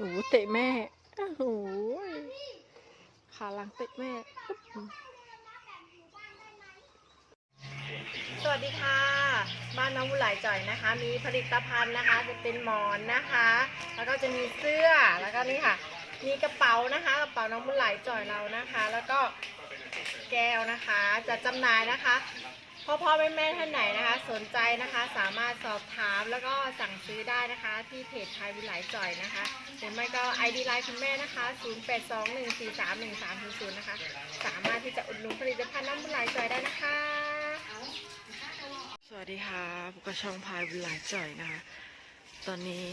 โอ้โหเตะแม่โอ้โหขาหลังเตะแม่ สวัสดีค่ะ บ้านน้องบุหลายจ่อยนะคะ มีผลิตภัณฑ์นะคะ จะเป็นหมอนนะคะ แล้วก็จะมีเสื้อ แล้วก็นี่ค่ะ มีกระเป๋านะคะ กระเป๋าน้องบุหลายจ่อยเรานะคะ แล้วก็แก้วนะคะ จะจำหน่ายนะคะ พ่อพ่อแม่แม่ท่านไหนนะคะ สนใจนะคะสามารถสอบถามแล้วก็สั่งซื้อได้นะคะ ที่เพจไทยบุหลจ่อยนะคะหรือไม่ก็ ID ไลน์คุณแม่นะคะ 0821431300 นะคะ สามารถที่จะอุดหนุนผลิตภัณฑ์น้ำบุหลจ่อยได้นะคะ สวัสดีค่ะพบกับช่องพายบุญหลจ่อยนะคะ ตอนนี้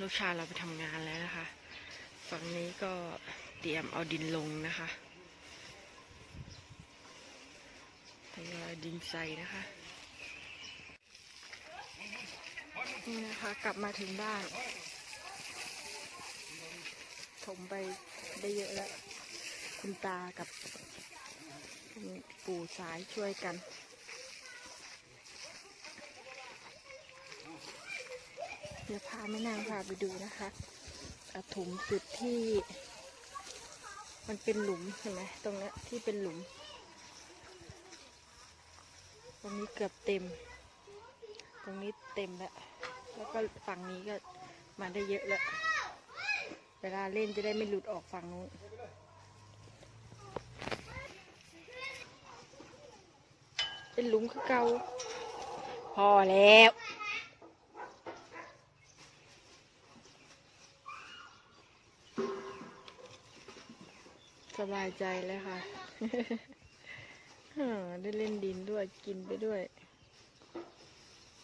ลูกชายเราไปทำงานแล้วนะคะ ฝั่งนี้ก็เตรียมเอาดินลงนะคะ ดินใสนะคะนี่นะคะกลับมาถึงบ้าน ถมไปได้เยอะแล้ว คุณตากับปู่สายช่วยกันเดี๋ยวพาแม่นางพาไปดูนะคะถมจุดที่ มันเป็นหลุมเห็นไหมตรงนี้ที่เป็นหลุม ตรงนี้เกือบเต็ม ตรงนี้เต็มแล้ว แล้วก็ฝั่งนี้ก็มาได้เยอะแล้ว เวลาเล่นจะได้ไม่หลุดออกฝั่งนู้นเป็นหลุมคือเกาพอแล้วสบายใจเลยค่ะ ได้เล่นดินด้วยกินไปด้วย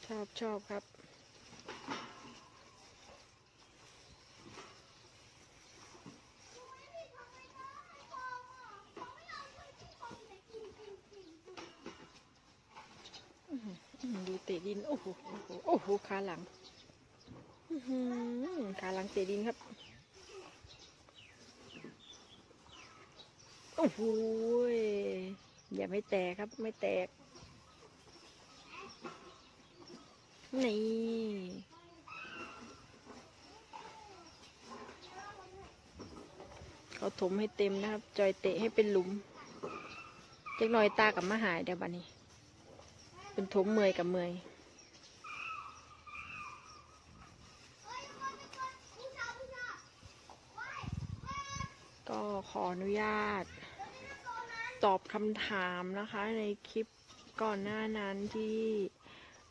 ชอบชอบครับ ดูเตะดิน โอ้โหโอ้โหขาหลังขาหลังเตะดินครับโอ้โห อย่าไม่แตกครับไม่แตก นี่เขาถมให้เต็มนะครับ จอยเตะให้เป็นหลุมเจักหน่อยตากับมาหายเดี๋ยวบันนี้ เป็นถมเมยกับเมยก็ขออนุญาต ตอบคำถามนะคะในคลิปก่อนหน้านั้นที่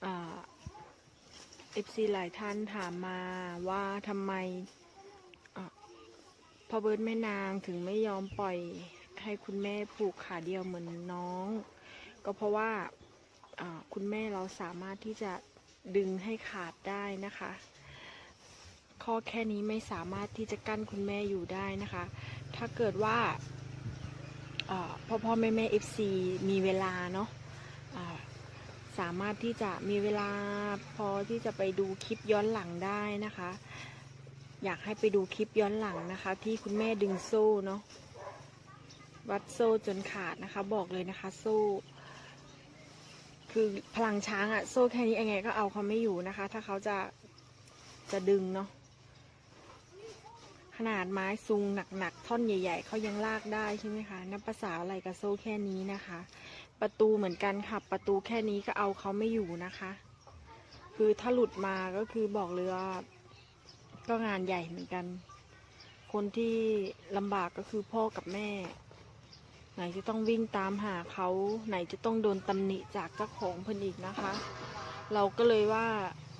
เอฟซีหลายท่านถามมาว่าทำไมพ่อเบิร์ดแม่นางถึงไม่ยอมปล่อยให้คุณแม่ผูกขาเดียวเหมือนน้อง ก็เพราะว่าคุณแม่เราสามารถที่จะดึงให้ขาดได้นะคะ ข้อแค่นี้ไม่สามารถที่จะกั้นคุณแม่อยู่ได้นะคะ ถ้าเกิดว่า พ่อพ่อแม่แม่เอฟซีมีเวลาเนาะสามารถที่จะมีเวลาพอที่จะไปดูคลิปย้อนหลังได้นะคะ อยากให้ไปดูคลิปย้อนหลังนะคะ ที่คุณแม่ดึงโซ่เนาะวัดโซ่จนขาดนะคะ บอกเลยนะคะ โซ่ คือพลังช้างอะโซ่แค่นี้ยังไงก็เอาเขาไม่อยู่นะคะ ถ้าเขาจะจะดึงเนาะ ขนาดไม้ซุงหนักๆท่อนใหญ่ ๆเขายังลากได้ใช่ไหมคะนับภาษาอะไรกับโซ่แค่นี้นะคะ ประตูเหมือนกันค่ะ ประตูแค่นี้ก็เอาเขาไม่อยู่นะคะ คือถ้าหลุดมาก็คือบอกเลยว่าก็งานใหญ่เหมือนกัน คนที่ลำบากก็คือพ่อกับแม่ ไหนจะต้องวิ่งตามหาเขาไหนจะต้องโดนตำหนิจากเจ้าของเพิ่นอีกนะคะ เราก็เลยว่า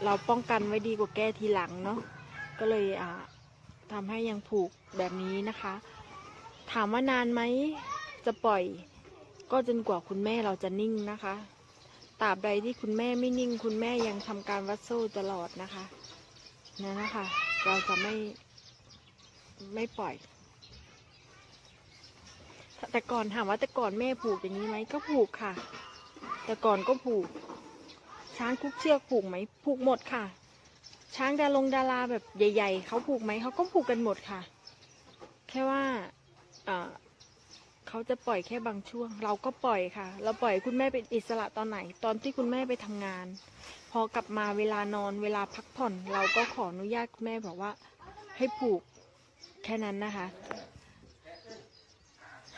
เราป้องกันไว้ดีกว่าแก้ทีหลังเนาะก็เลยอ่า ทำให้ยังผูกแบบนี้นะคะ ถามว่านานไหมจะปล่อย ก็จนกว่าคุณแม่เราจะนิ่งนะคะตราบใดที่คุณแม่ไม่นิ่ง คุณแม่ยังทำการวัดโซ่ตลอดนะคะนั่นนะคะ เราจะไม่ไม่ปล่อยแต่ก่อนถามว่าแต่ก่อนแม่ผูกอย่างนี้ไหมก็ผูกค่ะ แต่ก่อนก็ผูก ช้างทุกเชือกผูกไหมผูกหมดค่ะ ช้างดาลงดาราแบบใหญ่ ๆเขาผูกไหมเขาก็ผูกกันหมดค่ะ แค่ว่าเขาจะปล่อยแค่บางช่วง เราก็ปล่อยค่ะ เราปล่อยคุณแม่เป็นอิสระตอนไหน ตอนที่คุณแม่ไปทำงาน พอกลับมาเวลานอนเวลาพักผ่อน เราก็ขออนุญาตคุณแม่บอกว่า ให้ผูกแค่นั้นนะคะ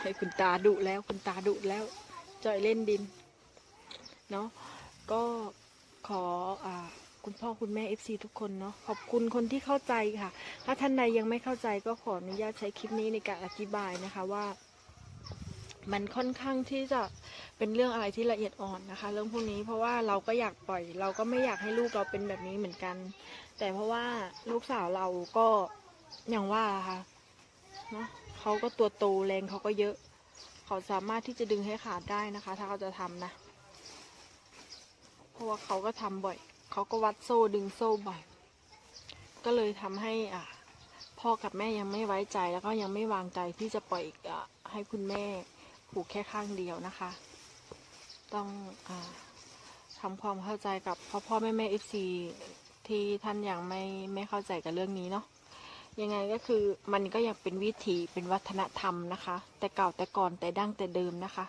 ให้คุณตาดุแล้วคุณตาดุแล้วจอยเล่นดิน เนาะก็ขออ่า คุณพ่อคุณแม่ FC ทุกคนเนาะขอบคุณคนที่เข้าใจค่ะ ถ้าท่านใดยังไม่เข้าใจก็ขออนุญาตใช้คลิปนี้ในการอธิบายนะคะว่า มันค่อนข้างที่จะเป็นเรื่องอะไรที่ละเอียดอ่อนนะคะ เรื่องพวกนี้เพราะว่าเราก็อยากปล่อย เราก็ไม่อยากให้ลูกเราเป็นแบบนี้เหมือนกัน แต่เพราะว่าลูกสาวเราก็อย่างว่าค่ะเนาะเขาก็ตัวโตแรงเขาก็เยอะ เขาสามารถที่จะดึงให้ขาดได้นะคะ ถ้าเขาจะทำนะ เพราะว่าเขาก็ทำบ่อย เขาก็วัดโซ่ดึงโซ่บ่อย ก็เลยทำให้อะพ่อกับแม่ยังไม่ไว้ใจแล้วก็ยังไม่วางใจที่จะปล่อยอะให้คุณแม่ผูกแค่ข้างเดียวนะคะ ต้องอาทำความเข้าใจกับพ่อพ่อแม่แม่เอฟซีที่ท่านยังไม่ไม่เข้าใจกับเรื่องนี้เนาะยังไงก็คือมันก็ยังเป็นวิถีเป็นวัฒนธรรมนะคะ แต่เก่าแต่ก่อนแต่ดั้งแต่เดิมนะคะ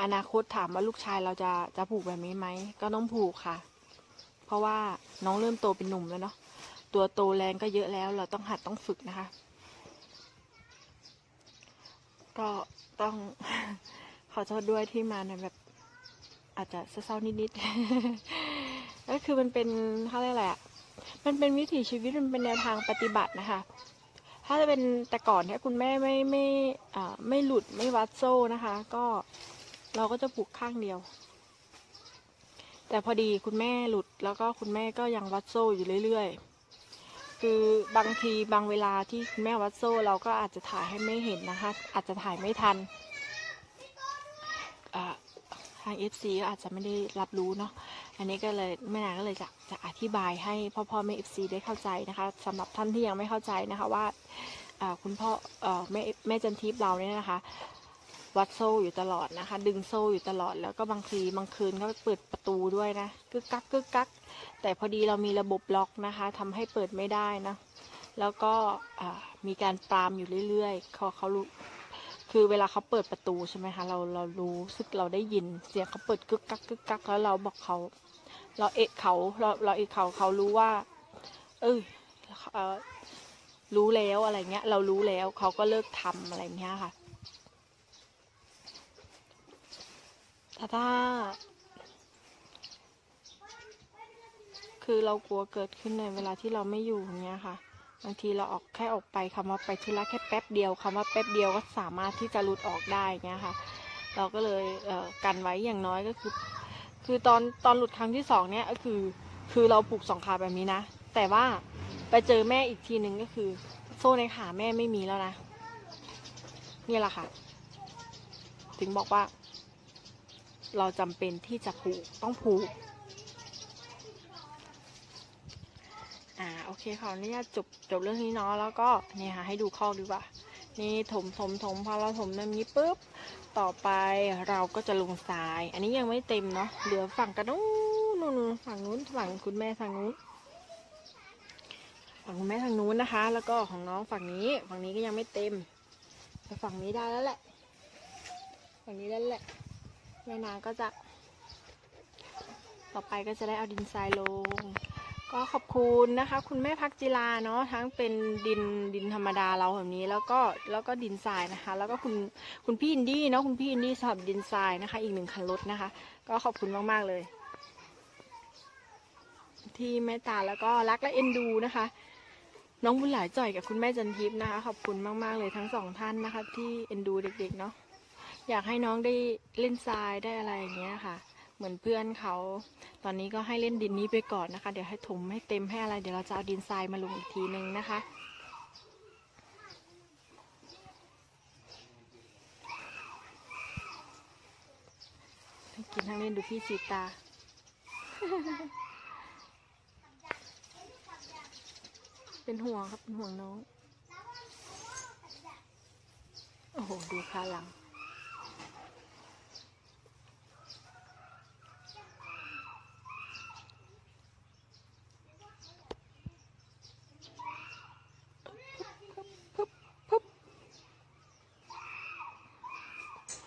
อนาคตถามว่าลูกชายเราจะจะผูกแบบนี้ไหมก็ต้องผูกค่ะ เพราะว่าน้องเริ่มโตเป็นหนุ่มแล้วเนาะตัวโตแรงก็เยอะแล้วเราต้องหัดต้องฝึกนะคะ ก็ต้องขอโทษด้วยที่มาในแบบอาจจะเศร้าๆนิดๆก็คือมันเป็นเขาเรียกอะไรอะมันเป็นวิถีชีวิตมันเป็นแนวทางปฏิบัตินะคะ ถ้าจะเป็นแต่ก่อนเนี่ยคุณแม่ไม่ไม่ไม่หลุดไม่วัดโซ่นะคะ ก็เราก็จะผูกข้างเดียว แต่พอดีคุณแม่หลุดแล้วก็คุณแม่ก็ยังวัดโซ่อยู่เรื่อยๆ คือบางทีบางเวลาที่คุณแม่วัดโซ่เราก็อาจจะถ่ายให้ไม่เห็นนะคะ อาจจะถ่ายไม่ทันอ่าทาง FC ก็อาจจะไม่ได้รับรู้เนาะอันนี้ก็เลยแม่นางก็เลยจะจะอธิบายให้พ่อพ่อแม่เอฟซีได้เข้าใจนะคะสำหรับท่านที่ยังไม่เข้าใจนะคะว่าคุณพ่อเอ่อแม่แม่จันทิพย์เราเนี่ยนะคะ วัดโซ่อยู่ตลอดนะคะ ดึงโซ่อยู่ตลอดแล้วก็บางทีบางคืนก็เปิดประตูด้วยนะกึกกักกึกกัก แต่พอดีเรามีระบบล็อกนะคะทำให้เปิดไม่ได้นะ แล้วก็มีการปรามอยู่เรื่อยๆเขาเขารู้คือเวลาเขาเปิดประตูใช่ไหมคะเราเรารู้สึกเราได้ยินเสียงเขาเปิดกึกกักกึกกักแล้วเราบอกเขา เราเอะเขาเราเราเอะเขาเขารู้ว่า เออเออรู้แล้วอะไรเงี้ย เรารู้แล้วเขาก็เลิกทำอะไรเงี้ยค่ะ แต่ถ้าคือเรากลัวเกิดขึ้นในเวลาที่เราไม่อยู่อย่างเงี้ยค่ะ บางทีเราออกแค่ออกไปคำว่าไปธุระแค่แป๊บเดียวคำว่าแป๊บเดียวก็สามารถที่จะหลุดออกได้เงี้ยค่ะ เราก็เลยเกันไว้อย่างน้อยก็คือ คือตอนตอนหลุดครั้งที่สองเนี่ยก็คือ คือเราผูกสองขาแบบนี้นะ แต่ว่าไปเจอแม่อีกทีหนึ่งก็คือ โซ่ในขาแม่ไม่มีแล้วนะนี่แหละค่ะ ถึงบอกว่า เราจำเป็นที่จะผูกต้องผูก อ่าโอเคขออนุญาตจบจบเรื่องนี้เนาะแล้วก็เนี่ยค่ะให้ดูข้อดีกว่า นี่ถมถมถมพอเราถมแบบนี้ปุ๊บต่อไปเราก็จะลงทราย อันนี้ยังไม่เต็มเนาะเหลือฝั่งกันนู้นนู่นนู่นฝั่งนู้นฝั่งคุณแม่ทางนู้นฝั่งคุณแม่ทางนู้นนะคะ แล้วก็ของน้องฝั่งนี้ ฝั่งนี้ก็ยังไม่เต็มแต่ฝั่งนี้ได้แล้วแหละ ฝั่งนี้ได้แล้วแหละ แม่นางก็จะ ต่อไปก็จะได้เอาดินทรายลง ก็ขอบคุณนะคะ คุณแม่พักจิลาเนาะทั้งเป็นดินดินธรรมดาเราแบบนี้ แล้วก็แล้วก็ดินทรายนะคะ แล้วก็คุณคุณพี่อินดี้เนาะคุณพี่อินดี้สำหรับดินทรายนะคะ อีกหนึ่งคันรถนะคะ ก็ขอบคุณมากๆเลย ที่เมตตาแล้วก็รักและเอ็นดูนะคะน้องบุญหลายจ่อยกับคุณแม่จันทิพย์นะคะ ขอบคุณมาก ๆ เลยทั้งสองท่านนะคะ ที่เอ็นดูเด็ก ๆ เนาะ อยากให้น้องได้เล่นทรายได้อะไรอย่างเงี้ยค่ะ เหมือนเพื่อนเขา ตอนนี้ก็ให้เล่นดินนี้ไปก่อนนะคะ เดี๋ยวให้ถมให้เต็มให้อะไร เดี๋ยวเราจะเอาดินทรายมาลงอีกทีนึงนะคะกินทั้งเล่นดูพี่สีตา เป็นห่วงครับเป็นห่วงน้อง โอ้โห ดูขาหลัง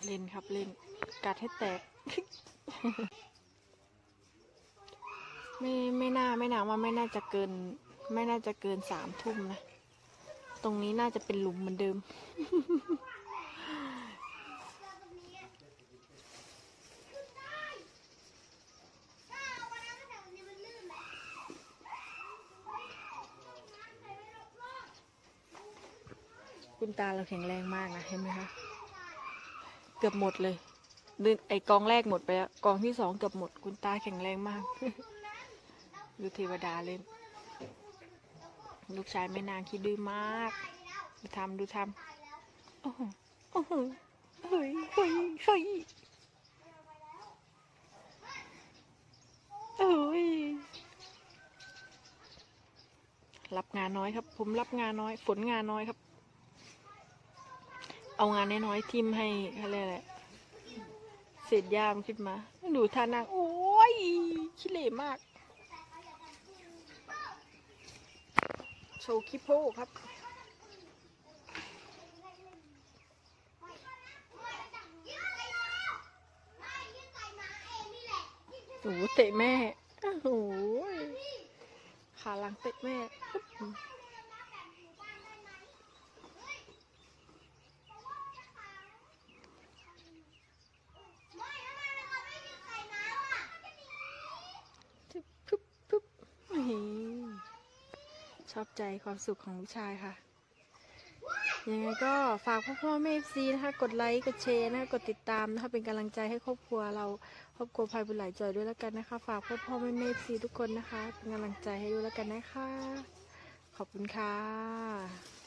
เล่นครับเล่นกัดให้แตก ไม่ไม่น่าไม่น่าว่าไม่น่าจะเกิน ไม่น่าจะเกินสามทุ่มนะ ตรงนี้น่าจะเป็นหลุมเหมือนเดิม คุณตาเราแข็งแรงมากนะเห็นไหมคะ เกือบหมดเลยดินไอกองแรกหมดไปแล้วกองที่สองเกือบหมด คุณตาแข็งแรงมาก ดูเทวดาเลยลูกชายไม่นางคิดดื้อมาก ดูทำดูทำโอ้โหโอ้โหเฮ้ยเฮ้ยเฮ้ยเอ้ยรับงานน้อยครับ ผมรับงานน้อย ฝนงานน้อยครับ เอางานน้อยๆทิมให้อะไรแหละเศษยามขึ้นมา ดูท่านาง โอ้ยขี้เหร่มาก โชว์คิโพครับ โอ้หเตะแม่ โอ้โหขาหลังเตะแม่ปุ๊บปุ๊บปุ๊บปุ๊บอื้อหือ ชอบใจความสุขของลูกชายค่ะ ยังไงก็ฝากพ่อพ่อแม่ซีนะคะ กดไลค์ กดแชร์นะคะ กดติดตามนะคะ เป็นกำลังใจให้ครอบครัวเรา ครอบครัวภายบุญหลายจอยด้วยแล้วกันนะคะ ฝากพ่อพ่อแม่แม่ซีทุกคนนะคะ เป็นกำลังใจให้ด้วยแล้วกันนะคะ ขอบคุณค่ะ